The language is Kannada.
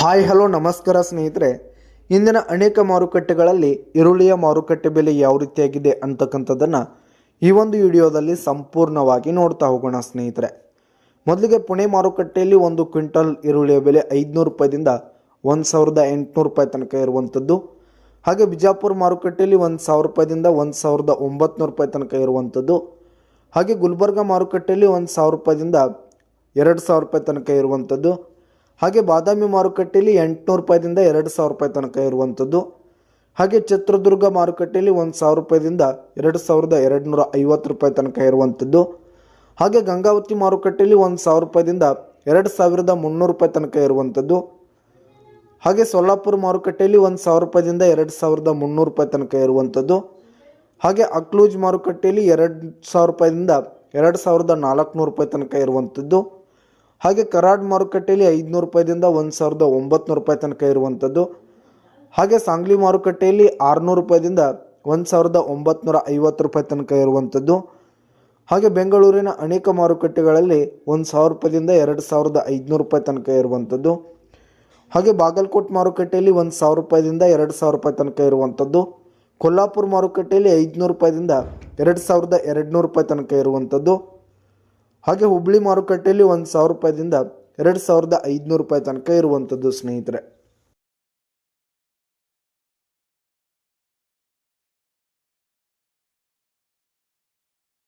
ಹಾಯ್, ಹಲೋ, ನಮಸ್ಕಾರ ಸ್ನೇಹಿತರೆ. ಇಂದಿನ ಅನೇಕ ಮಾರುಕಟ್ಟೆಗಳಲ್ಲಿ ಈರುಳ್ಳಿಯ ಮಾರುಕಟ್ಟೆ ಬೆಲೆ ಯಾವ ರೀತಿಯಾಗಿದೆ ಅಂತಕ್ಕಂಥದ್ದನ್ನು ಈ ಒಂದು ವಿಡಿಯೋದಲ್ಲಿ ಸಂಪೂರ್ಣವಾಗಿ ನೋಡ್ತಾ ಹೋಗೋಣ ಸ್ನೇಹಿತರೆ. ಮೊದಲಿಗೆ ಪುಣೆ ಮಾರುಕಟ್ಟೆಯಲ್ಲಿ ಒಂದು ಕ್ವಿಂಟಲ್ ಈರುಳ್ಳಿಯ ಬೆಲೆ ಐದುನೂರು ರೂಪಾಯಿದಿಂದ ಒಂದು ಸಾವಿರದ ಎಂಟುನೂರು ರೂಪಾಯಿ ತನಕ ಇರುವಂಥದ್ದು. ಹಾಗೆ ಬಿಜಾಪುರ ಮಾರುಕಟ್ಟೆಯಲ್ಲಿ ಒಂದು ಸಾವಿರ ರೂಪಾಯಿದಿಂದ ಒಂದು ಸಾವಿರದ ಒಂಬತ್ತು ರೂಪಾಯಿ ತನಕ ಇರುವಂಥದ್ದು. ಹಾಗೆ ಗುಲ್ಬರ್ಗ ಮಾರುಕಟ್ಟೆಯಲ್ಲಿ ಒಂದು ಸಾವಿರ ರೂಪಾಯಿದಿಂದ ಎರಡು ಸಾವಿರ ರೂಪಾಯಿ ತನಕ ಇರುವಂಥದ್ದು. ಹಾಗೆ ಬಾದಾಮಿ ಮಾರುಕಟ್ಟೆಯಲ್ಲಿ ಎಂಟುನೂರು ರೂಪಾಯಿದಿಂದ ಎರಡು ಸಾವಿರ ರೂಪಾಯಿ ತನಕ ಇರುವಂಥದ್ದು. ಹಾಗೆ ಚಿತ್ರದುರ್ಗ ಮಾರುಕಟ್ಟೆಯಲ್ಲಿ ಒಂದು ಸಾವಿರ ರೂಪಾಯಿದಿಂದ ಎರಡು ಸಾವಿರದ ಎರಡುನೂರ ಐವತ್ತು ರೂಪಾಯಿ ತನಕ ಇರುವಂಥದ್ದು. ಹಾಗೆ ಗಂಗಾವತಿ ಮಾರುಕಟ್ಟೆಯಲ್ಲಿ ಒಂದು ಸಾವಿರ ರೂಪಾಯಿದಿಂದ ಎರಡು ಸಾವಿರದ ಮುನ್ನೂರು ರೂಪಾಯಿ ತನಕ ಇರುವಂಥದ್ದು. ಹಾಗೆ ಸೊಲ್ಲಾಪುರ ಮಾರುಕಟ್ಟೆಯಲ್ಲಿ ಒಂದು ಸಾವಿರ ರೂಪಾಯಿದಿಂದ ಎರಡು ಸಾವಿರದ ಮುನ್ನೂರು ರೂಪಾಯಿ ತನಕ ಇರುವಂಥದ್ದು. ಹಾಗೆ ಅಕ್ಲೂಜ್ ಮಾರುಕಟ್ಟೆಯಲ್ಲಿ ಎರಡು ಸಾವಿರ ರೂಪಾಯಿದಿಂದ ಎರಡು ಸಾವಿರದ ನಾಲ್ಕುನೂರು ರೂಪಾಯಿ ತನಕ ಇರುವಂಥದ್ದು. ಹಾಗೆ ಕರಾಡ್ ಮಾರುಕಟ್ಟೆಯಲ್ಲಿ ಐದುನೂರು ರೂಪಾಯಿದಿಂದ ಒಂದು ಸಾವಿರದ ಒಂಬತ್ತು ರೂಪಾಯಿ ತನಕ ಇರುವಂಥದ್ದು. ಹಾಗೆ ಸಾಂಗ್ಲಿ ಮಾರುಕಟ್ಟೆಯಲ್ಲಿ ಆರುನೂರು ರೂಪಾಯಿದಿಂದ ಒಂದು ಸಾವಿರದ ಒಂಬತ್ತು ಐವತ್ತು ರೂಪಾಯಿ ತನಕ ಇರುವಂಥದ್ದು. ಹಾಗೆ ಬೆಂಗಳೂರಿನ ಅನೇಕ ಮಾರುಕಟ್ಟೆಗಳಲ್ಲಿ ಒಂದು ಸಾವಿರ ರೂಪಾಯಿದಿಂದ ಎರಡು ಸಾವಿರದ ಐದುನೂರು ರೂಪಾಯಿ ತನಕ ಇರುವಂಥದ್ದು. ಹಾಗೆ ಬಾಗಲಕೋಟ್ ಮಾರುಕಟ್ಟೆಯಲ್ಲಿ ಒಂದು ಸಾವಿರ ರೂಪಾಯಿದಿಂದ ಎರಡು ಸಾವಿರ ರೂಪಾಯಿ ತನಕ ಇರುವಂಥದ್ದು. ಕೊಲ್ಲಾಪುರ ಮಾರುಕಟ್ಟೆಯಲ್ಲಿ ಐದುನೂರು ರೂಪಾಯಿದಿಂದ ಎರಡು ಸಾವಿರದ ಎರಡುನೂರು ರೂಪಾಯಿ ತನಕ ಇರುವಂಥದ್ದು. ಹಾಗೆ ಹುಬ್ಳಿ ಮಾರುಕಟ್ಟೆಯಲ್ಲಿ ಒಂದು ಸಾವಿರ ರೂಪಾಯಿದಿಂದ ಎರಡು ಸಾವಿರದ ಐದುನೂರು ರೂಪಾಯಿ ತನಕ ಇರುವಂಥದ್ದು ಸ್ನೇಹಿತರೆ.